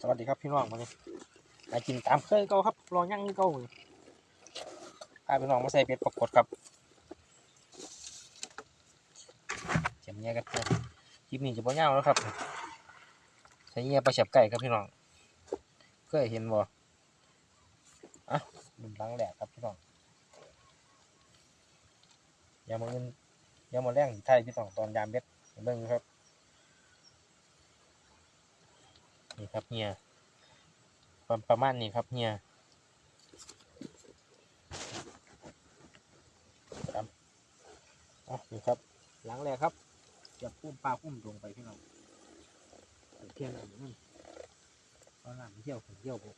สวัสดีครับพี่น้องวันนี้มากินตามเคยเก่าครับรอย่างนี่เก่าเลยพาพี่น้องมาใส่เป็ดปรากฏครับเจียมเงี้ยกันเถอะคลิปนี้จะบ่ยาวแล้วครับใส่เงี้ยปลาเฉียบไก่ครับพี่น้องเคยเห็นบ่อะดุมล้างแหลกครับพี่น้องยามาเงินอยามาแรงไทยพี่น้องตอนยามเบ็ดให้เบิ่งครับ นี่ครับเฮียประประมาณนี้ครับเฮียครับอะนี่ครับ หลังแรกครับ จะพุ่มปลาพุ่มลงไปพี่น้องเที่ยวหน่อยนั่นตอนหลังเที่ยวผมเที่ยวผม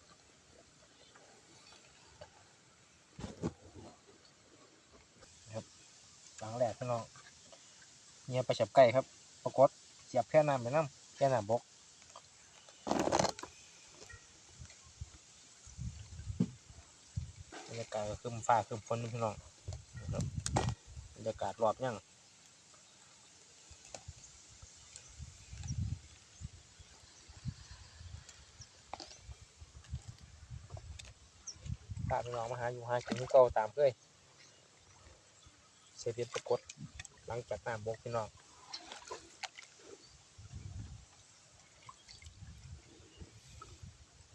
ครับหลังแรกพี่น้องเฮียไปฉับไก่ครับปรากฏเสียบแค่น้ำไปน้ำแค่น้ำบก บรรยากาศก็คืมฟ้าคืมฝนนี่พี่น้องนะครับบรรยากาศรอบยังพาพี่น้องมาหาอยู่หากินที่เก่าตามเคยเซเปียนปรากฏหลังจากน้ำบกพี่น้อง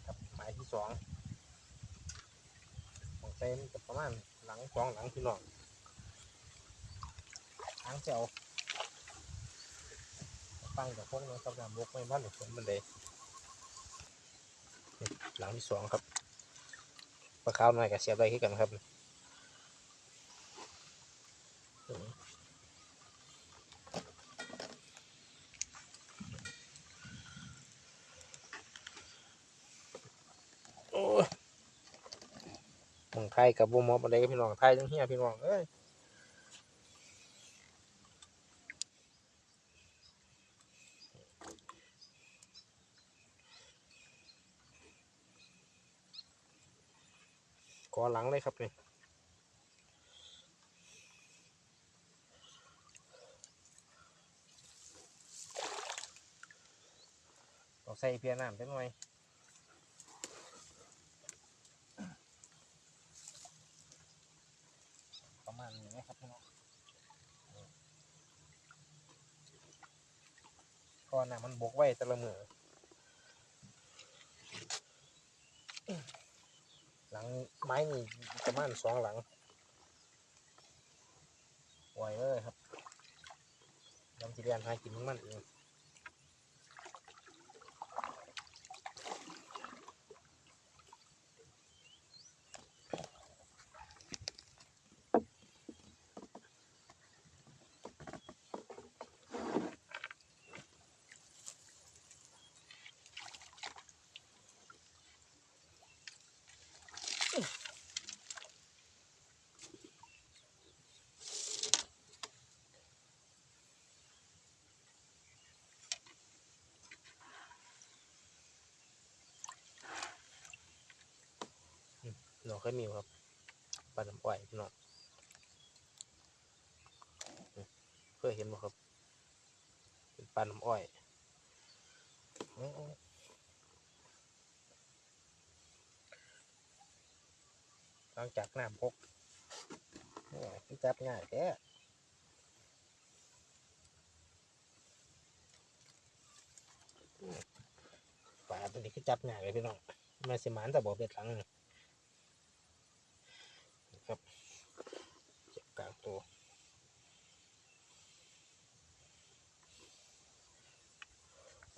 ครับหมายที่สอง ของเต็มจะประมาณหลังสองหลังพี่น้องหางเจ้าตั้งกับพวกนี้กับน้ำบกไม่บ้านหรือฝนมันเลยหลังที่สองครับปลาขาวหน่อยกับเสียบได้ขึ้นกันครับโอ้ย มึง ไทยกับวงมอบอะไรกับพี่น้องไทยทั้งเฮียพี่น้องเอ้ยกอหลังเลยครับนี่เราใส่เพียน้ำจังหานอย่างนี้ครับพี่น้องก็น่ะมันบกไว้แต่ละมือหลังไม้นี่ประมาณสองหลังไหวเลยครับยำจีเรียนหากินของมันเอง เราเคยมีครับปลาน้ำอ้อยพี่น้องเคยเห็นบ่ครับ เป็นปลาน้ำอ้อยหลังจากน้ำพกจับง่ายแท้ปลาตัวนี้คือจับง่ายเลยพี่น้องมาสิมานแต่บ่เบ็ดหลังนี่ครับเจ็บกลางตัว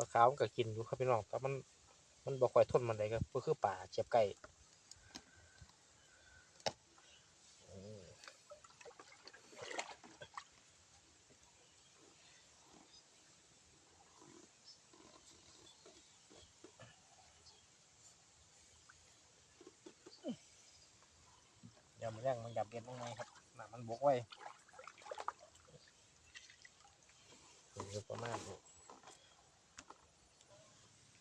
ปลาขาวมันก็กินอยู่ครับพี่น้องแต่มันมันบ่ค่อยทนมันเลยครับก็คือป่าเจ็บไก่เดี๋ยวมันแรงมันดับเย็นตรงไหนครับน้ำมันบกไว้ประมาณนี้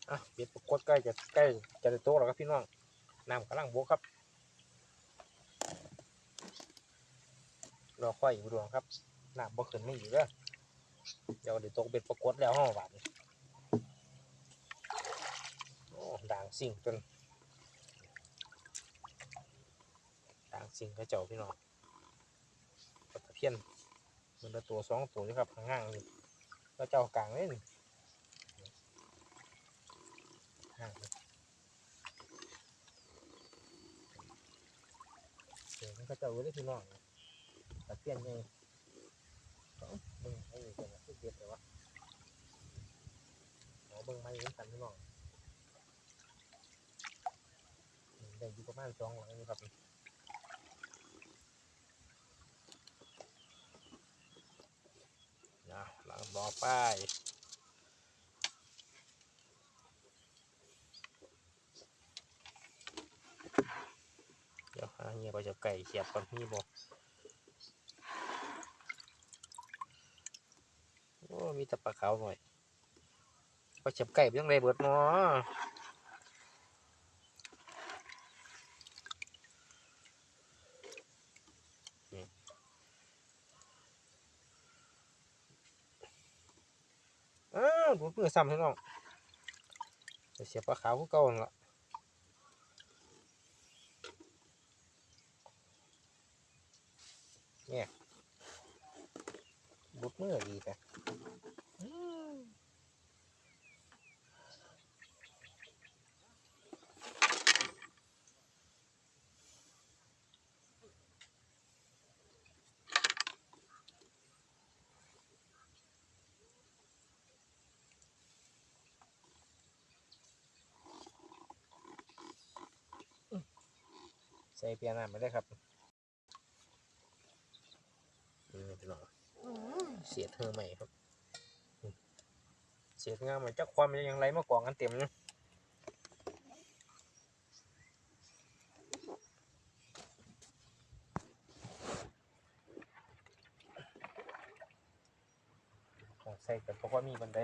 อะเบ็ดปรากฏใกล้จะใกล้จะได้โตแล้วครับพี่น้องน้ำกำลังบกครับรอค่อยอยู่ดวงครับน้ำบ่ขึ้นไม่อยู่เด้อเดี๋ยวเดี๋ยวตกเบ็ดปรากฏแล้วห้องหวานด่างสิ่งจนต่างสิ่งเขาเจ้าพี่น้องตะเพียนมันละตัวสองตัวนี่ครับห่างๆนี่ก็เจ้ากลางเลยนี่ ห่างเลยเดี๋ยวมันก็จ้าไว้ได้พี่น้องตะเพียนเอ้าเบิ่งไอ้นี่กันนะคือเด็ดเลยวะเอเบิ่งไม้เหมือนกันพี่น้องได้อยู่ประมาณสองหลังอยู่ครับนะหลังต่อไป เดี๋ยวหาเงียก็จะไก่เขียบก่อนมีบอกโอ้มีแต่ปลาขาวหน่อยปลาเฉียบไก่เป็นยังไงเบิดเนาะอ้าวดูดมือซ้ำให้น้องเดี๋ยวเสียบปลาขาวพวกเก่าหั่นละเนี่ย ดูดมือดีแต่อืมใส่เปียน้ำไปได้ครับนี่พี่น้อง เสียดเธอใหม่ครับ เสียดงามเหมือนจักความยังไรมากอนกันเต็มนะใส่กันเพราะว่ามีบันได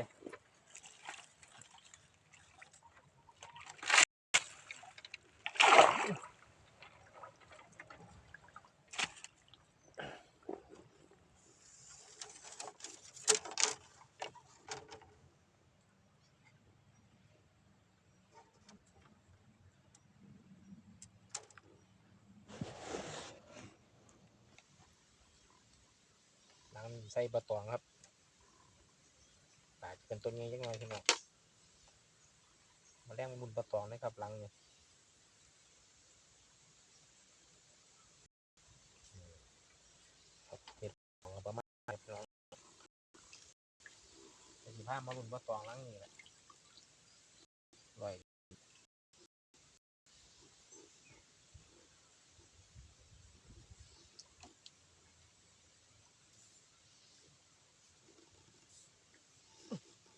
ใส่ปลาตองครับอาจจะเป็นต้นนี้ยังไงพี่น้องมาแรงบุญปลาตองนะครับหลังนี้ครับเห็ดของประมาณนี้พี่น้องเป็นสิบห้ามาบุญปลาตองหลังนี่แหละร่อย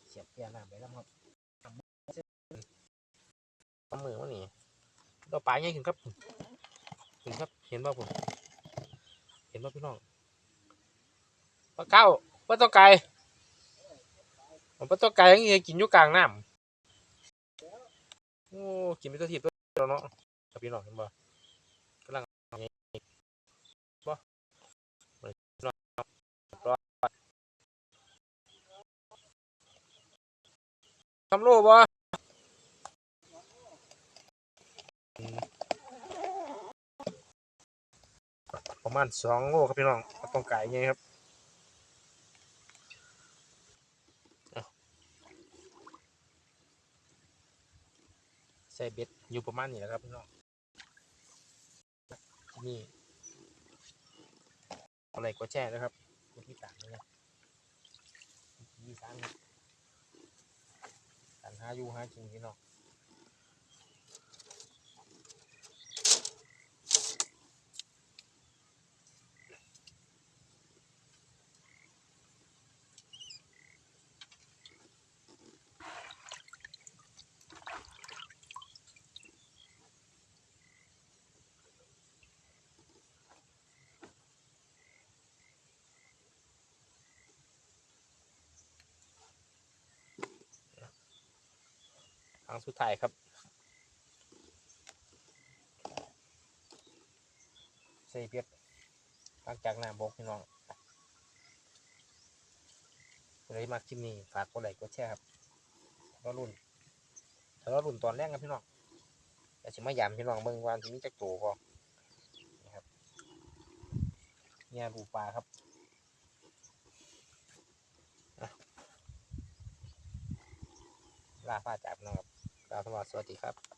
เสี ยบเปียน้ำไปแล้วครับปลาหมือวะนี่เราปลาใหญ่ขึ้นครับขึ้นครับ เห็นป่ะผมเห็นป่ะพี่น้องปลาเก้าปลาตัวไก่ปลาตัวไก่ยังกินอยู่กลางน้ำโอ้กินไปตัวทีตัวเนาะพี่น้องเห็นป่ะกำลังไงป่ะ ทำโลบ่ประมาณสองโลครับพี่น้องปลาตัวไก่ไงครับใส่เบ็ดอยู่ประมาณนี้แหละครับพี่น้องนี่อะไรก็แช่นะครับวิธีการนะยี่สานครับ หาอยู่หากินพี่น้อง งสุดท้ายครับ ใส่เปียกหลังจากน้ำบกพี่น้องเลยมาคชิปนี้ฝากกดไลค์กดแชร์ครับทะเลาะรุ่นทะเลาะรุ่นตอนแรกครับพี่น้องแต่สิมายามพี่น้องเมื่งวันที่นี้จะโตก่อนนะครับเนี่ยรูปลาครับลาผ้าจับนะครับ กลาวาสวัสดีครับ